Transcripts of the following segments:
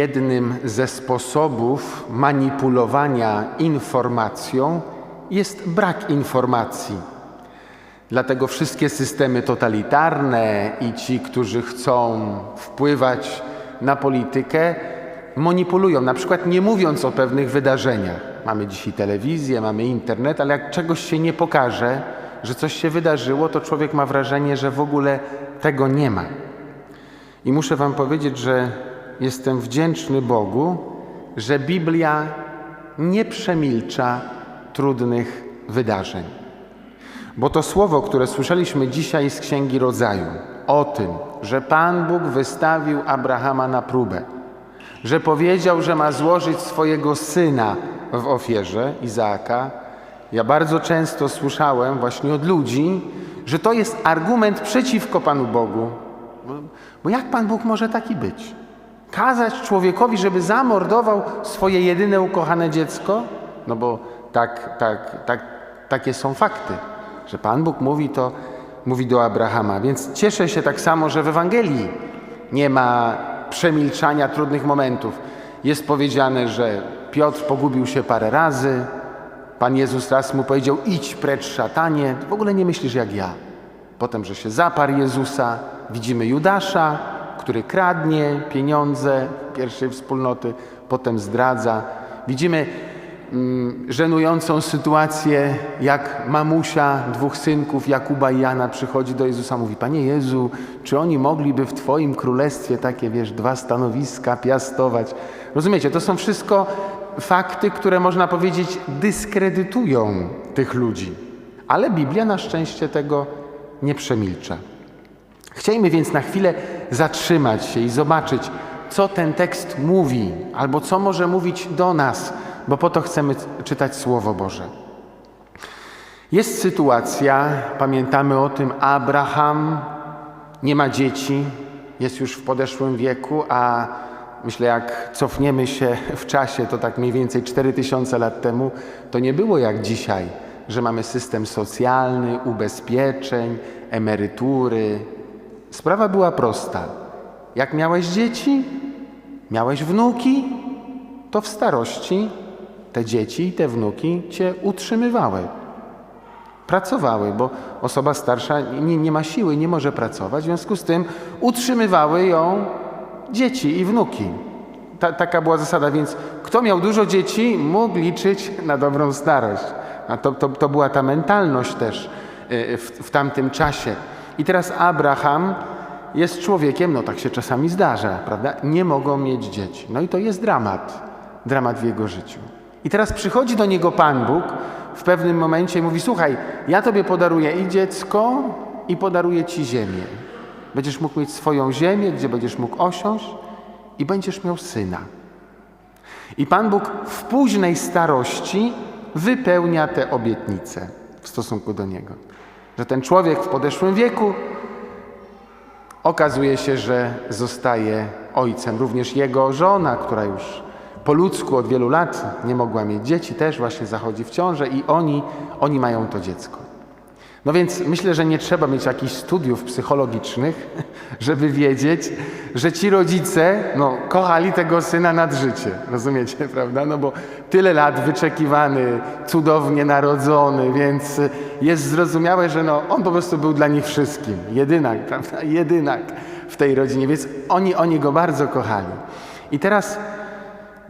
jednym ze sposobów manipulowania informacją jest brak informacji. Dlatego wszystkie systemy totalitarne i ci, którzy chcą wpływać na politykę, manipulują, na przykład nie mówiąc o pewnych wydarzeniach. Mamy dzisiaj telewizję, mamy internet, ale jak czegoś się nie pokaże, że coś się wydarzyło, to człowiek ma wrażenie, że w ogóle tego nie ma. I muszę Wam powiedzieć, że jestem wdzięczny Bogu, że Biblia nie przemilcza trudnych wydarzeń. Bo to słowo, które słyszeliśmy dzisiaj z Księgi Rodzaju, o tym, że Pan Bóg wystawił Abrahama na próbę, że powiedział, że ma złożyć swojego syna w ofierze, Izaaka, ja bardzo często słyszałem właśnie od ludzi, że to jest argument przeciwko Panu Bogu. Bo, jak Pan Bóg może taki być? Kazać człowiekowi, żeby zamordował swoje jedyne ukochane dziecko? No bo tak, tak, tak, takie są fakty, że Pan Bóg mówi to, mówi do Abrahama. Więc cieszę się tak samo, że w Ewangelii nie ma przemilczania trudnych momentów. Jest powiedziane, że Piotr pogubił się parę razy, Pan Jezus raz mu powiedział: idź precz szatanie. W ogóle nie myślisz jak ja. Potem, że się zaparł Jezusa. Widzimy Judasza, który kradnie pieniądze pierwszej wspólnoty, potem zdradza. Widzimy mm, żenującą sytuację, jak mamusia dwóch synków, Jakuba i Jana, przychodzi do Jezusa, mówi: Panie Jezu, czy oni mogliby w Twoim królestwie takie, wiesz, dwa stanowiska piastować? Rozumiecie, to są wszystko fakty, które można powiedzieć dyskredytują tych ludzi. Ale Biblia na szczęście tego nie przemilcza. Chcielibyśmy więc na chwilę zatrzymać się i zobaczyć, co ten tekst mówi, albo co może mówić do nas, bo po to chcemy czytać Słowo Boże. Jest sytuacja, pamiętamy o tym, Abraham nie ma dzieci, jest już w podeszłym wieku, a myślę, jak cofniemy się w czasie, to tak mniej więcej 4000 lat temu, to nie było jak dzisiaj, że mamy system socjalny, ubezpieczeń, emerytury. Sprawa była prosta. Jak miałeś dzieci, miałeś wnuki, to w starości te dzieci i te wnuki cię utrzymywały. Pracowały, bo osoba starsza nie, nie ma siły, nie może pracować, w związku z tym utrzymywały ją dzieci i wnuki. Ta, taka była zasada, więc kto miał dużo dzieci, mógł liczyć na dobrą starość. A to, to, to była ta mentalność też y, w, w tamtym czasie. I teraz Abraham jest człowiekiem, no tak się czasami zdarza, prawda? Nie mogą mieć dzieci. No i to jest dramat, dramat w jego życiu. I teraz przychodzi do niego Pan Bóg w pewnym momencie i mówi: Słuchaj, ja tobie podaruję i dziecko, i podaruję ci ziemię. Będziesz mógł mieć swoją ziemię, gdzie będziesz mógł osiąść, i będziesz miał syna. I Pan Bóg w późnej starości wypełnia te obietnice w stosunku do niego. Że ten człowiek w podeszłym wieku okazuje się, że zostaje ojcem. Również jego żona, która już po ludzku od wielu lat nie mogła mieć dzieci, też właśnie zachodzi w ciążę i oni, oni mają to dziecko. No więc myślę, że nie trzeba mieć jakichś studiów psychologicznych, żeby wiedzieć, że ci rodzice no, kochali tego syna nad życie. Rozumiecie, prawda? No bo tyle lat wyczekiwany, cudownie narodzony, więc jest zrozumiałe, że no, on po prostu był dla nich wszystkim. Jedynak, prawda? Jedynak w tej rodzinie, więc oni, oni go bardzo kochali. I teraz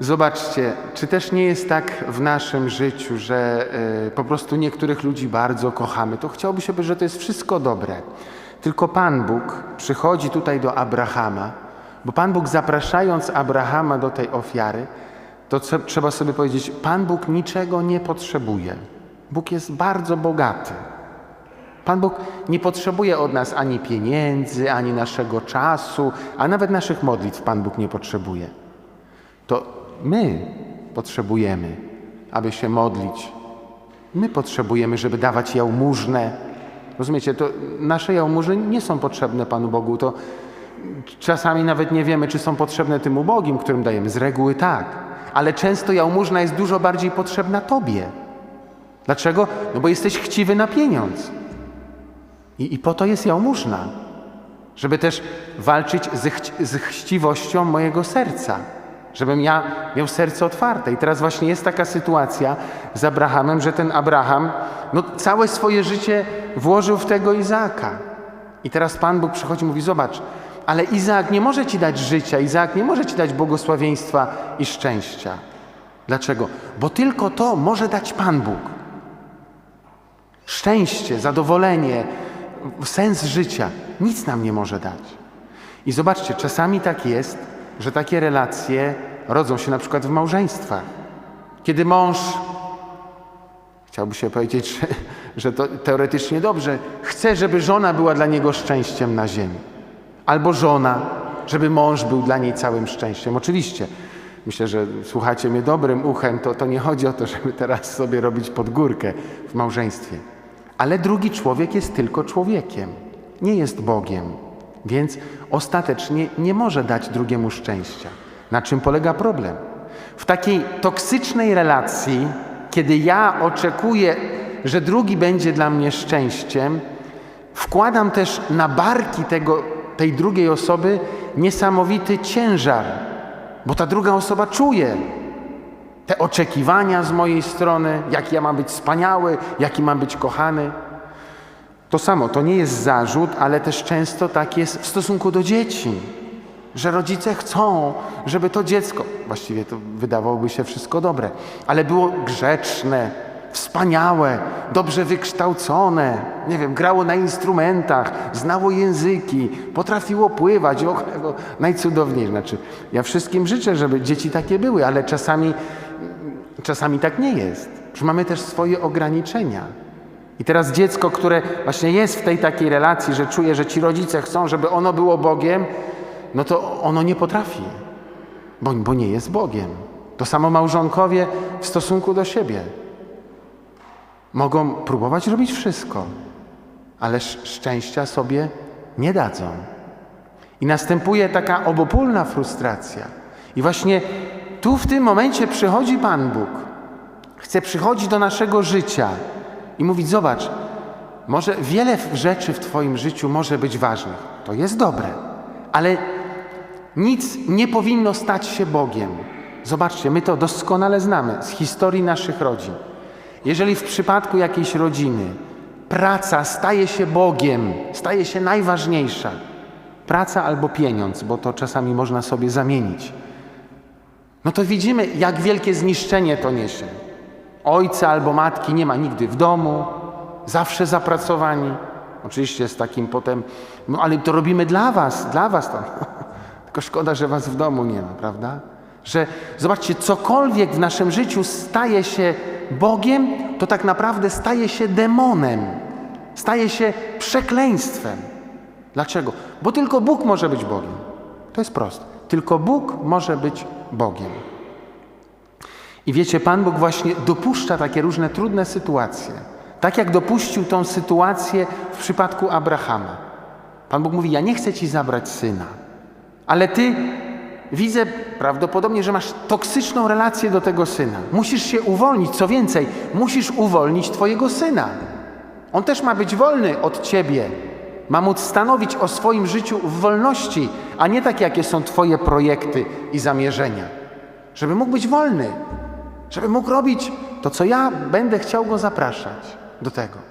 Zobaczcie, czy też nie jest tak w naszym życiu, że y, po prostu niektórych ludzi bardzo kochamy. To chciałoby się że to jest wszystko dobre. Tylko Pan Bóg przychodzi tutaj do Abrahama, bo Pan Bóg zapraszając Abrahama do tej ofiary, to trzeba sobie powiedzieć, Pan Bóg niczego nie potrzebuje. Bóg jest bardzo bogaty. Pan Bóg nie potrzebuje od nas ani pieniędzy, ani naszego czasu, a nawet naszych modlitw Pan Bóg nie potrzebuje. To my potrzebujemy, aby się modlić. My potrzebujemy, żeby dawać jałmużnę. Rozumiecie, to nasze jałmużny nie są potrzebne Panu Bogu. To czasami nawet nie wiemy, czy są potrzebne tym ubogim, którym dajemy. Z reguły tak. Ale często jałmużna jest dużo bardziej potrzebna Tobie. Dlaczego? No bo jesteś chciwy na pieniądz. I, i po to jest jałmużna. Żeby też walczyć z, chci z chciwością mojego serca. Żebym ja miał serce otwarte. I teraz właśnie jest taka sytuacja z Abrahamem, że ten Abraham no, całe swoje życie włożył w tego Izaaka. I teraz Pan Bóg przychodzi i mówi: Zobacz, ale Izaak nie może ci dać życia, Izaak nie może ci dać błogosławieństwa i szczęścia. Dlaczego? Bo tylko to może dać Pan Bóg. Szczęście, zadowolenie, sens życia. Nic nam nie może dać. I zobaczcie, czasami tak jest, że takie relacje rodzą się na przykład w małżeństwach. Kiedy mąż, chciałby się powiedzieć, że, że to teoretycznie dobrze, chce, żeby żona była dla niego szczęściem na ziemi. Albo żona, żeby mąż był dla niej całym szczęściem. Oczywiście, myślę, że słuchacie mnie dobrym uchem, to, to nie chodzi o to, żeby teraz sobie robić podgórkę w małżeństwie. Ale drugi człowiek jest tylko człowiekiem, nie jest Bogiem, więc ostatecznie nie może dać drugiemu szczęścia. Na czym polega problem? W takiej toksycznej relacji, kiedy ja oczekuję, że drugi będzie dla mnie szczęściem, wkładam też na barki tego, tej drugiej osoby niesamowity ciężar, bo ta druga osoba czuje te oczekiwania z mojej strony, jaki ja mam być wspaniały, jaki mam być kochany. To samo, to nie jest zarzut, ale też często tak jest w stosunku do dzieci, że rodzice chcą, żeby to dziecko, właściwie to wydawałoby się wszystko dobre, ale było grzeczne, wspaniałe, dobrze wykształcone, nie wiem, grało na instrumentach, znało języki, potrafiło pływać, o, o, najcudowniejsze. Znaczy, ja wszystkim życzę, żeby dzieci takie były, ale czasami, czasami tak nie jest. Że mamy też swoje ograniczenia. I teraz dziecko, które właśnie jest w tej takiej relacji, że czuje, że ci rodzice chcą, żeby ono było Bogiem, no to ono nie potrafi, bo, bo nie jest Bogiem. To samo małżonkowie w stosunku do siebie. Mogą próbować robić wszystko, ale sz- szczęścia sobie nie dadzą. I następuje taka obopólna frustracja. I właśnie tu w tym momencie przychodzi Pan Bóg. Chce przychodzić do naszego życia i mówić: Zobacz, może wiele rzeczy w Twoim życiu może być ważnych. To jest dobre, ale nic nie powinno stać się Bogiem. Zobaczcie, my to doskonale znamy z historii naszych rodzin. Jeżeli w przypadku jakiejś rodziny praca staje się Bogiem, staje się najważniejsza, praca albo pieniądz, bo to czasami można sobie zamienić, no to widzimy, jak wielkie zniszczenie to niesie. Ojca albo matki nie ma nigdy w domu, zawsze zapracowani. Oczywiście z takim potem, no ale to robimy dla was, dla was to. Tylko szkoda, że was w domu nie ma, prawda? Że zobaczcie, cokolwiek w naszym życiu staje się Bogiem, to tak naprawdę staje się demonem, staje się przekleństwem. Dlaczego? Bo tylko Bóg może być Bogiem. To jest proste. Tylko Bóg może być Bogiem. I wiecie, Pan Bóg właśnie dopuszcza takie różne trudne sytuacje. Tak jak dopuścił tą sytuację w przypadku Abrahama. Pan Bóg mówi: Ja nie chcę ci zabrać syna, ale ty widzę prawdopodobnie, że masz toksyczną relację do tego syna. Musisz się uwolnić. Co więcej, musisz uwolnić twojego syna. On też ma być wolny od ciebie. Ma móc stanowić o swoim życiu w wolności, a nie tak, jakie są twoje projekty i zamierzenia. Żeby mógł być wolny, żeby mógł robić to, co ja będę chciał go zapraszać do tego.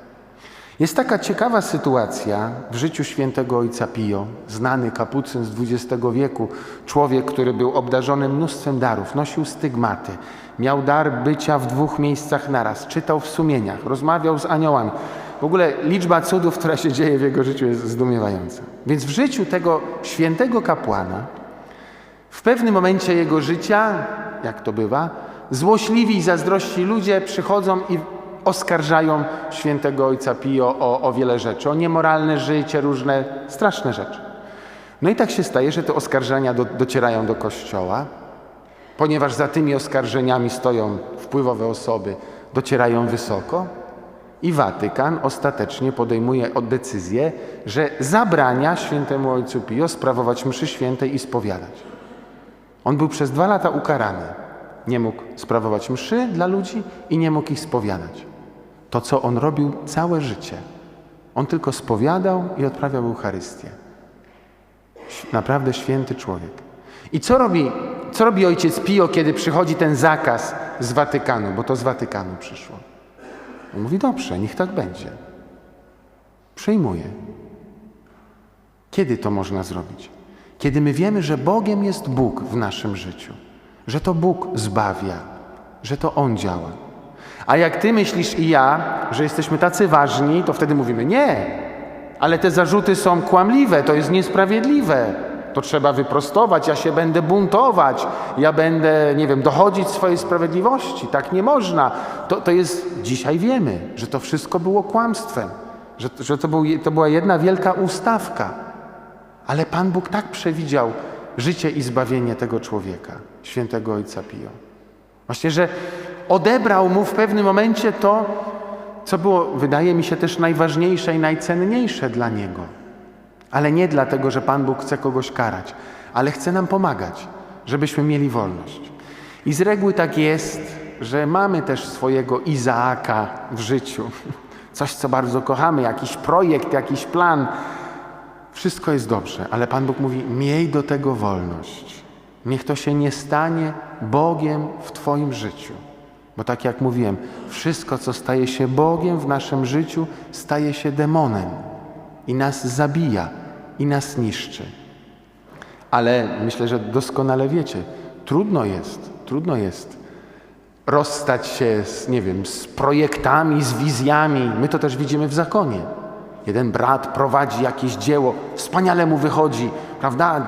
Jest taka ciekawa sytuacja w życiu świętego ojca Pio, znany kapucyn z XX wieku, człowiek, który był obdarzony mnóstwem darów, nosił stygmaty, miał dar bycia w dwóch miejscach naraz, czytał w sumieniach, rozmawiał z aniołami. W ogóle liczba cudów, która się dzieje w jego życiu jest zdumiewająca. Więc w życiu tego świętego kapłana, w pewnym momencie jego życia, jak to bywa, złośliwi i zazdrości ludzie przychodzą i oskarżają świętego ojca Pio o, o wiele rzeczy, o niemoralne życie, różne straszne rzeczy. No i tak się staje, że te oskarżenia do, docierają do kościoła, ponieważ za tymi oskarżeniami stoją wpływowe osoby, docierają wysoko i Watykan ostatecznie podejmuje decyzję, że zabrania świętemu ojcu Pio sprawować mszy świętej i spowiadać. On był przez dwa lata ukarany. Nie mógł sprawować mszy dla ludzi i nie mógł ich spowiadać. To, co on robił całe życie. On tylko spowiadał i odprawiał Eucharystię. Naprawdę święty człowiek. I co robi, co robi ojciec Pio, kiedy przychodzi ten zakaz z Watykanu, bo to z Watykanu przyszło? On mówi, dobrze, niech tak będzie. Przyjmuje. Kiedy to można zrobić? Kiedy my wiemy, że Bogiem jest Bóg w naszym życiu, że to Bóg zbawia, że to On działa. A jak ty myślisz i ja, że jesteśmy tacy ważni, to wtedy mówimy nie, ale te zarzuty są kłamliwe, to jest niesprawiedliwe. To trzeba wyprostować, ja się będę buntować, ja będę, nie wiem, dochodzić swojej sprawiedliwości. Tak nie można. To, to jest, dzisiaj wiemy, że to wszystko było kłamstwem, że, że to, był, to była jedna wielka ustawka. Ale Pan Bóg tak przewidział życie i zbawienie tego człowieka, świętego Ojca Pio. Właśnie, że odebrał mu w pewnym momencie to, co było, wydaje mi się, też najważniejsze i najcenniejsze dla niego. Ale nie dlatego, że Pan Bóg chce kogoś karać, ale chce nam pomagać, żebyśmy mieli wolność. I z reguły tak jest, że mamy też swojego Izaaka w życiu. Coś, co bardzo kochamy, jakiś projekt, jakiś plan. Wszystko jest dobrze, ale Pan Bóg mówi: miej do tego wolność. Niech to się nie stanie Bogiem w Twoim życiu. Bo tak jak mówiłem, wszystko, co staje się Bogiem w naszym życiu, staje się demonem i nas zabija, i nas niszczy. Ale myślę, że doskonale wiecie, trudno jest, trudno jest rozstać się z, nie wiem, z projektami, z wizjami. My to też widzimy w zakonie. Jeden brat prowadzi jakieś dzieło, wspaniale mu wychodzi, prawda?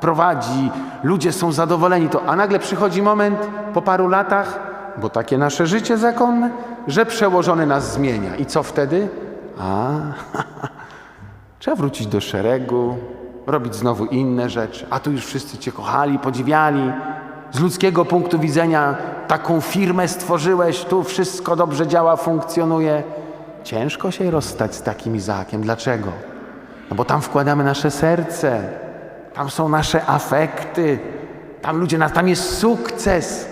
Prowadzi, ludzie są zadowoleni, to, a nagle przychodzi moment po paru latach, bo takie nasze życie zakonne, że przełożony nas zmienia. I co wtedy? A, trzeba wrócić do szeregu, robić znowu inne rzeczy. A tu już wszyscy Cię kochali, podziwiali. Z ludzkiego punktu widzenia taką firmę stworzyłeś, tu wszystko dobrze działa, funkcjonuje. Ciężko się rozstać z takim Izaakiem. Dlaczego? No bo tam wkładamy nasze serce, tam są nasze afekty, tam ludzie, tam jest sukces.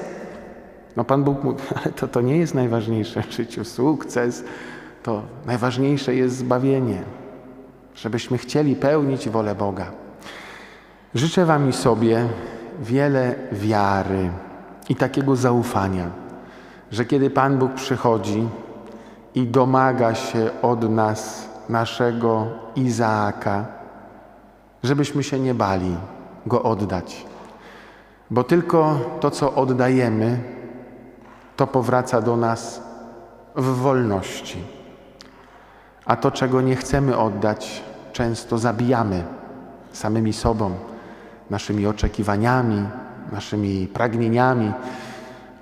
No Pan Bóg mówi, ale to, to nie jest najważniejsze w życiu. Sukces, to najważniejsze jest zbawienie. Żebyśmy chcieli pełnić wolę Boga. Życzę Wam i sobie wiele wiary i takiego zaufania, że kiedy Pan Bóg przychodzi i domaga się od nas naszego Izaaka, żebyśmy się nie bali go oddać. Bo tylko to, co oddajemy, to powraca do nas w wolności. A to, czego nie chcemy oddać, często zabijamy samymi sobą, naszymi oczekiwaniami, naszymi pragnieniami.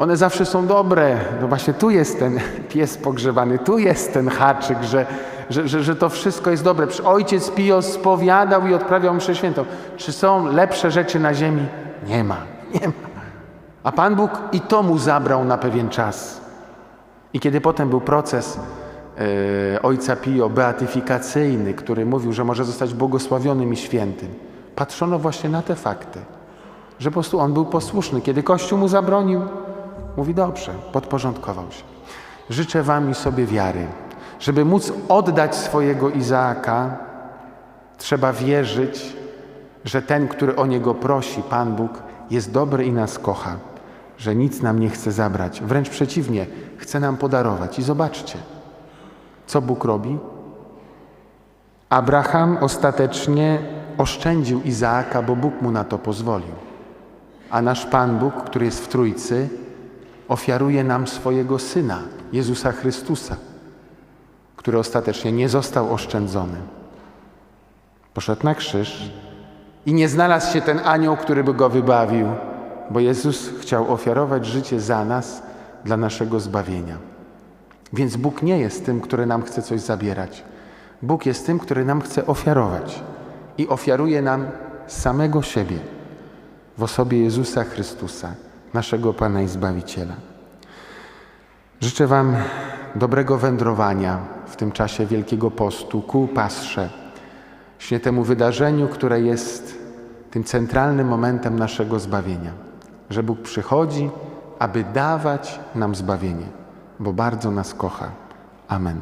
One zawsze są dobre. No właśnie tu jest ten pies pogrzebany, tu jest ten haczyk, że, że, że, że to wszystko jest dobre. Ojciec Pio spowiadał i odprawiał mszę świętą. Czy są lepsze rzeczy na ziemi? Nie ma, nie ma. A Pan Bóg i to mu zabrał na pewien czas. I kiedy potem był proces e, ojca Pio beatyfikacyjny, który mówił, że może zostać błogosławionym i świętym, patrzono właśnie na te fakty, że po prostu on był posłuszny. Kiedy Kościół mu zabronił, mówi dobrze, podporządkował się. Życzę wam i sobie wiary, żeby móc oddać swojego Izaaka, trzeba wierzyć, że ten, który o niego prosi, Pan Bóg, jest dobry i nas kocha że nic nam nie chce zabrać. Wręcz przeciwnie, chce nam podarować. I zobaczcie, co Bóg robi. Abraham ostatecznie oszczędził Izaaka, bo Bóg mu na to pozwolił. A nasz Pan Bóg, który jest w Trójcy, ofiaruje nam swojego Syna, Jezusa Chrystusa, który ostatecznie nie został oszczędzony. Poszedł na krzyż i nie znalazł się ten anioł, który by go wybawił, bo Jezus chciał ofiarować życie za nas, dla naszego zbawienia. Więc Bóg nie jest tym, który nam chce coś zabierać. Bóg jest tym, który nam chce ofiarować i ofiaruje nam samego siebie w osobie Jezusa Chrystusa, naszego Pana i Zbawiciela. Życzę Wam dobrego wędrowania w tym czasie Wielkiego Postu ku Pasrze, właśnie temu wydarzeniu, które jest tym centralnym momentem naszego zbawienia że Bóg przychodzi, aby dawać nam zbawienie, bo bardzo nas kocha. Amen.